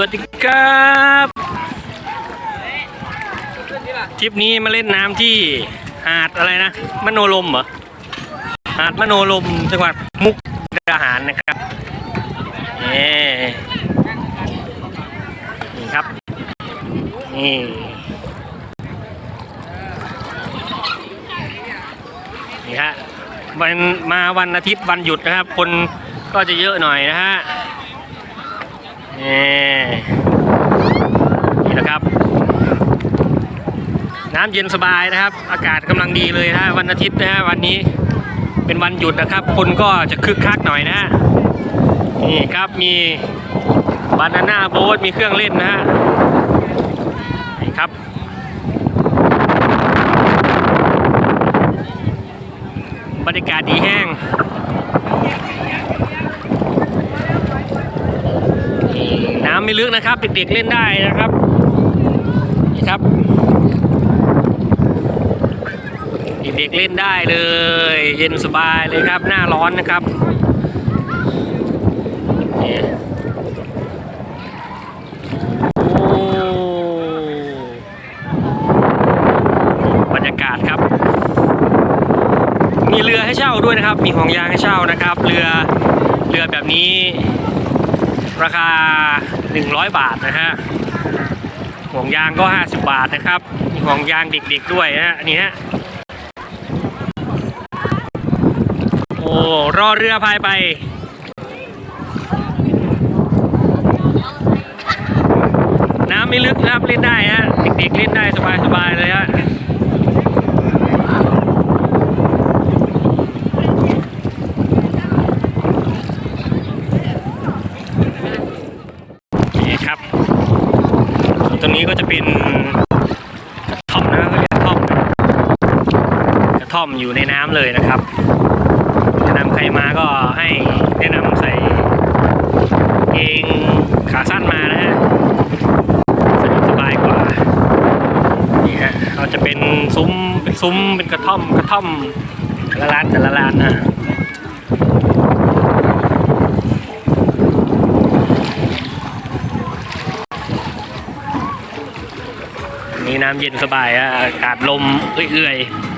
วัสดีครับทริปนี้มาเล่นน้ำที่หาดอะไรนะ มโนลมเหรอ หาดมโนลมจังหวัดมุกดาหารนะครับนี่นี่ครับ นี่นี่ฮะวันมาวันอาทิตย์วันหยุดนะครับ คนก็จะเยอะหน่อยนะฮะ นี่นะครับ น้ำเย็นสบายนะครับ อากาศกำลังดีเลยนะวันอาทิตย์นะฮะวันนี้เป็นวันหยุดนะครับ คนก็จะคึกคักหน่อยนะฮะนี่ครับมีบานาน่าโบ๊ทมีเครื่องเล่นนะฮะนี่ครับบรรยากาศดีแห้ง น้ำไม่ลึกนะครับเด็กๆเล่นได้นะครับนี่ครับเด็กๆเล่นได้เลย เย็นสบายเลยครับ หน้าร้อนนะครับนี่โอ้บรรยากาศครับ มีเรือให้เช่าด้วยนะครับ มีห่วงยางให้เช่านะครับ เรือเรือแบบนี้ ราคา 100 บาทนะฮะห่วงยางก็ 50 บาทนะครับมีห่วงยางเด็กๆด้วยนะฮะอันนี้ฮะโอ้รอเรือพายไปน้ำไม่ลึกนะครับเล่นได้ฮะเด็กๆเล่นได้สบายๆเลยฮะ นี่ครับส่ว นี้ก็จะเป็นกระท่อมนะเขาเรียกระท่อมกระท่อมอยู่ในน้ำเลยนะครับแนะนำใครมาก็ให้แนะนำใส่เกงขาสั้นมานะฮะสะดวกสบายกว่านี่ฮะเราจะเป็นซุ้มเป็นซุ้มเป็นกระท่อมกระท่อมแต่ละร้านแต่ละร้านนะ นี่น้ำเย็นสบายอะอากาศลมเอื่อยๆ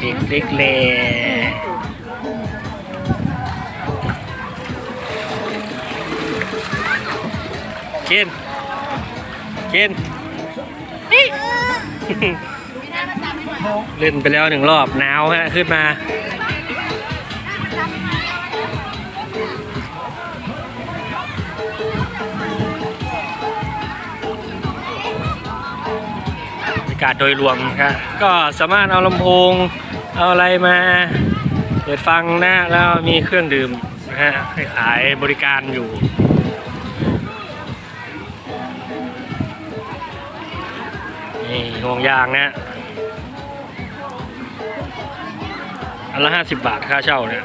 เด็กเล็กๆเลยเคนเคน เล่นไปแล้วหนึ่งรอบหนาวฮะขึ้นมา บรรยากาศโดยรวมครับก็สามารถเอาลำโพง เอาอะไรมาเปิดฟังนะแล้วมีเครื่องดื่มนะฮะให้ขายบริการอยู่นี่ห่วงยางนะ อันละห้าสิบบาทค่าเช่าเนี่ย